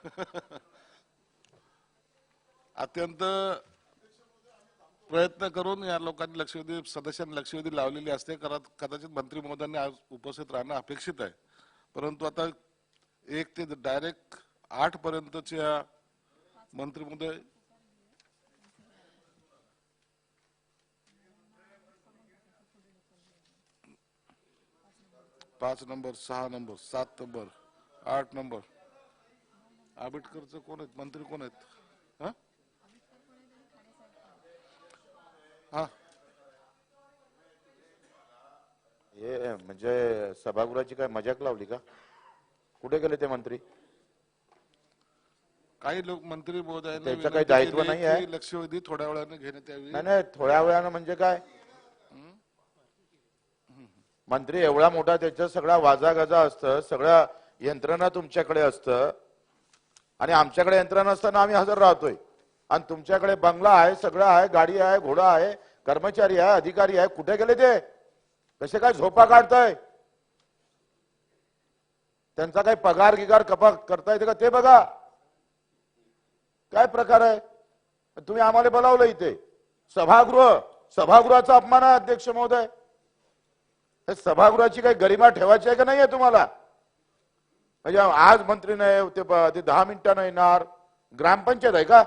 अत्यंत प्रयत्न करून या लोकांनी लक्षवेधी सदस्यांनी लक्षवेधी लावलेली असते. कदा कदाचित मंत्री महोदयांनी आज उपस्थित राहणं अपेक्षित आहे. परंतु आता एक ते डायरेक्ट आठ पर्यंतच्या मंत्री महोदय पाच नंबर सहा नंबर सात नंबर आठ नंबर. आंबेडकरचं कोण आहेत? मंत्री कोण आहेत? हा? हा. हे म्हणजे सभागृहाची काय मजाक लावली का? कुठे गेले ते मंत्री? काही लोक मंत्री महोदयांनी त्यांचं काही दायित्व नाही आहे? लक्षवेधी थोड्या वेळाने घेण्यात यावी. नाही नाही थोड्या वेळानं म्हणजे काय? मंत्री एवढा मोठा त्याच्या सगळा वाजा गाजा असतं सगळ्या यंत्रणा तुमच्याकडे असतं. आणि आमच्याकडे यंत्रणा असताना आम्ही हजर राहतोय. आणि तुमच्याकडे बंगला आहे सगळं आहे गाडी आहे घोडा आहे कर्मचारी आहे अधिकारी आहे कुठे गेले ते? कसे काय झोपा काढताय? त्यांचा काही पगार गिगार कपा करता येते का? ते बघा. काय प्रकार आहे? तुम्ही आम्हाला बोलावलं इथे. सभागृह सभागृहाचा अपमान आहे अध्यक्ष महोदय. हे सभागृहाची काही गरिमा ठेवायची आहे का नाही आहे तुम्हाला? म्हणजे आज मंत्री नाही ते ते दहा मिनिटानं येणार. ग्रामपंचायत आहे का?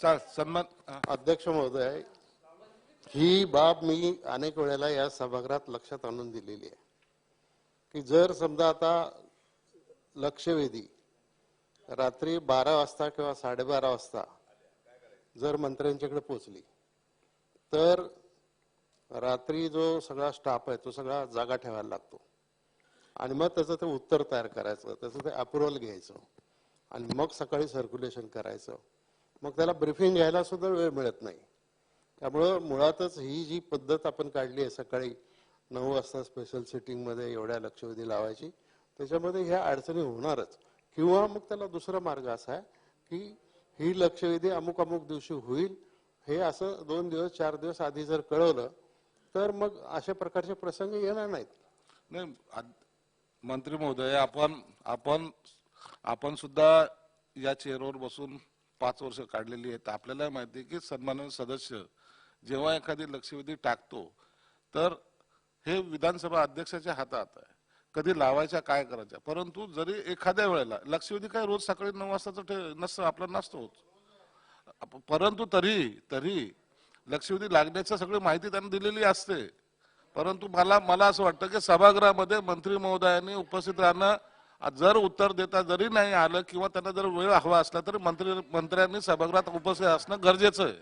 चाल सन्मान. अध्यक्ष महोदय ही बाब मी अनेक वेळेला या सभागृहात लक्षात आणून दिलेली आहे. की जर समजा आता लक्षवेधी रात्री बारा वाजता किंवा साडेबारा वाजता जर मंत्र्यांच्याकडे पोचली तर रात्री जो सगळा स्टाफ आहे तो सगळा जागा ठेवायला लागतो. आणि मग त्याचं ते उत्तर तयार करायचं त्याचं ते अप्रुव्हल घ्यायचं. आणि मग सकाळी सर्क्युलेशन करायचं. मग त्याला ब्रिफिंग घ्यायला सुद्धा वेळ मिळत नाही. त्यामुळं मुळातच ही जी पद्धत आपण काढली आहे सकाळी नऊ वाजता स्पेशल सिटिंगमध्ये एवढ्या लक्षवेधी लावायची त्याच्यामध्ये ह्या अडचणी होणारच. किंवा मग त्याला दुसरा मार्ग असा आहे की ही लक्षवेधी अमुक अमुक दिवशी होईल हे असं दोन दिवस चार दिवस आधी जर कळवलं तर मग अशा प्रकारचे प्रसंग येणार नाहीत. नाही आद- मंत्री महोदय आपण आपण आपण सुद्धा या चेअरवर बसून पाच वर्ष काढलेली आहेत. आपल्याला माहिती आहे की सन्माननीय सदस्य जेव्हा एखादी लक्षवेधी टाकतो तर हे विधानसभा अध्यक्षाच्या हातात आहे. कधी लावायच्या काय करायच्या? परंतु जरी एखाद्या वेळेला लक्षवेधी काय रोज सकाळी नऊ वाजताच नसतं आपलं नसतोच. परंतु तरी तरी लक्षवेधी लागण्याची सगळी माहिती त्यांनी दिलेली असते. परंतु मला मला असं वाटतं की सभागृहामध्ये मंत्री महोदयांनी उपस्थित राहणं जर उत्तर देता जरी नाही आलं किंवा त्यांना जर वेळ हवा असला तरी मंत्री मंत्र्यांनी सभागृहात उपस्थित असणं गरजेचं आहे.